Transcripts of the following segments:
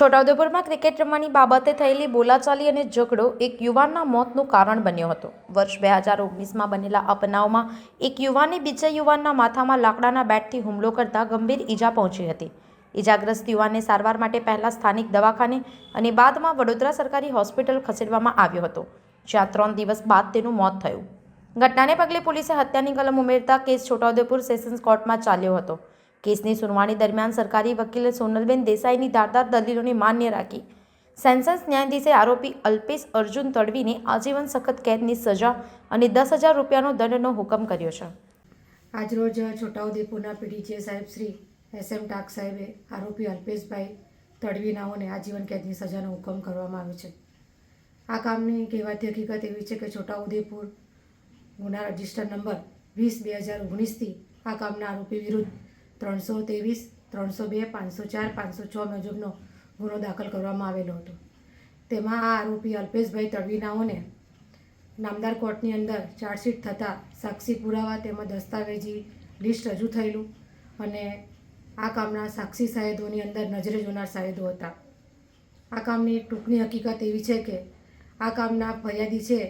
છોટાઉદેપુરમાં cricket રમવાની બાબતે થયેલી બોલાચાલી અને ઝઘડો એક યુવાનના મોતનું કારણ બન્યો હતો. વર્ષ બે હજાર ઓગણીસમાં બનેલા અપનાવમાં એક યુવાને બીજા યુવાનના માથામાં લાકડાના બેટથી હુમલો કરતા ગંભીર ઈજા પહોંચી હતી. ઈજાગ્રસ્ત યુવાનને સારવાર માટે પહેલાં સ્થાનિક દવાખાને અને બાદમાં વડોદરા સરકારી હોસ્પિટલ ખસેડવામાં આવ્યો હતો. જ્યાં ત્રણ દિવસ બાદ તેનું મોત થયું. ઘટનાને પગલે પોલીસે હત્યાની કલમ ઉમેરતા કેસ છોટાઉદેપુર સેશન્સ કોર્ટમાં ચાલ્યો હતો. કેસની સુનાવણી દરમિયાન સરકારી વકીલે સોનલબેન દેસાઈની ધારદાર દલીલોને માન્ય રાખી. સેન્સન્સ ન્યાયાધીશે આરોપી અલ્પેશ અર્જુન તડવીને આજીવન સખત કેદની સજા અને દસ હજાર રૂપિયાનો દંડનો હુકમ કર્યો છે. આજરોજ છોટાઉદેપુરના પીડીજીએ સાહેબ શ્રી એસ એમ ટાક સાહેબે આરોપી અલ્પેશભાઈ તડવીનાઓને આજીવન કેદની સજાનો હુકમ કરવામાં આવ્યો છે. આ કામની કહેવાતી હકીકત એવી છે કે છોટાઉદેપુર ગુના રજિસ્ટર નંબર વીસ બે હજાર ઓગણીસથી આ કામના આરોપી વિરુદ્ધ ત્રણસો ત્રેવીસ, ત્રણસો બે, પાંચસો ચાર, પાંચસો છ મુજબનો ગુનો દાખલ કરવામાં આવેલો હતો. તેમાં આ આરોપી અલ્પેશભાઈ તડવીનાઓને નામદાર કોર્ટની અંદર ચાર્જશીટ થતાં સાક્ષી પુરાવા તેમજ દસ્તાવેજી લિસ્ટ રજૂ થયેલું અને આ કામના સાક્ષી સાહેદોની અંદર નજરે જોનાર સાહેદો હતા. આ કામની ટૂંકની હકીકત એવી છે કે આ કામના ફરિયાદી છે,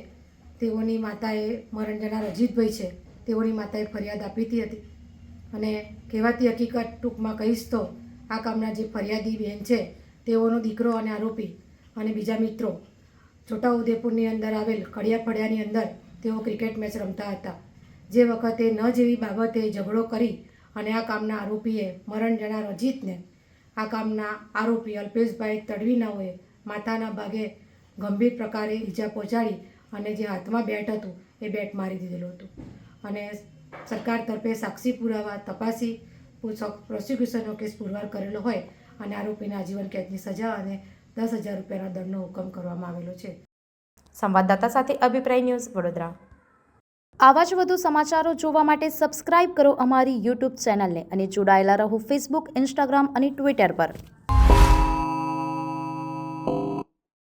તેઓની માતાએ મરણ જનાર અજીતભાઈ છે, તેઓની માતાએ ફરિયાદ આપી હતી. અને કહેવાતી હકીકત ટૂંકમાં કહીશ તો, આ કામના જે ફરિયાદી બેન છે, તેઓનો દીકરો અને આરોપી અને બીજા મિત્રો છોટાઉદેપુરની અંદર આવેલ કડિયા ફળિયાની અંદર તેઓ ક્રિકેટ મેચ રમતા હતા. જે વખતે ન જેવી બાબતે ઝઘડો કરી અને આ કામના આરોપીએ મરણ જનાર અજીતને, આ કામના આરોપી અલ્પેશભાઈ તડવીનાઓએ માતાના ભાગે ગંભીર પ્રકારે ઈજા પહોંચાડી અને જે હાથમાં બેટ હતું, એ બેટ મારી દીધેલું હતું. અને સરકાર તરફે સાક્ષી પુરાવા તપાસી પ્રોસિક્યુશનનો કેસ પુરવાર કરેલો હોય અને આરોપીને આજીવન કેદની સજા અને દસ હજાર રૂપિયાના દંડનો હુકમ કરવામાં આવેલો છે. સંવાદદાતા સાથે અભિપ્રાય ન્યૂઝ વડોદરા. આવા જ વધુ સમાચારો જોવા માટે સબસ્ક્રાઇબ કરો અમારી યુટ્યુબ ચેનલને અને જોડાયેલા રહો ફેસબુક ઇન્સ્ટાગ્રામ અને ટ્વિટર પર.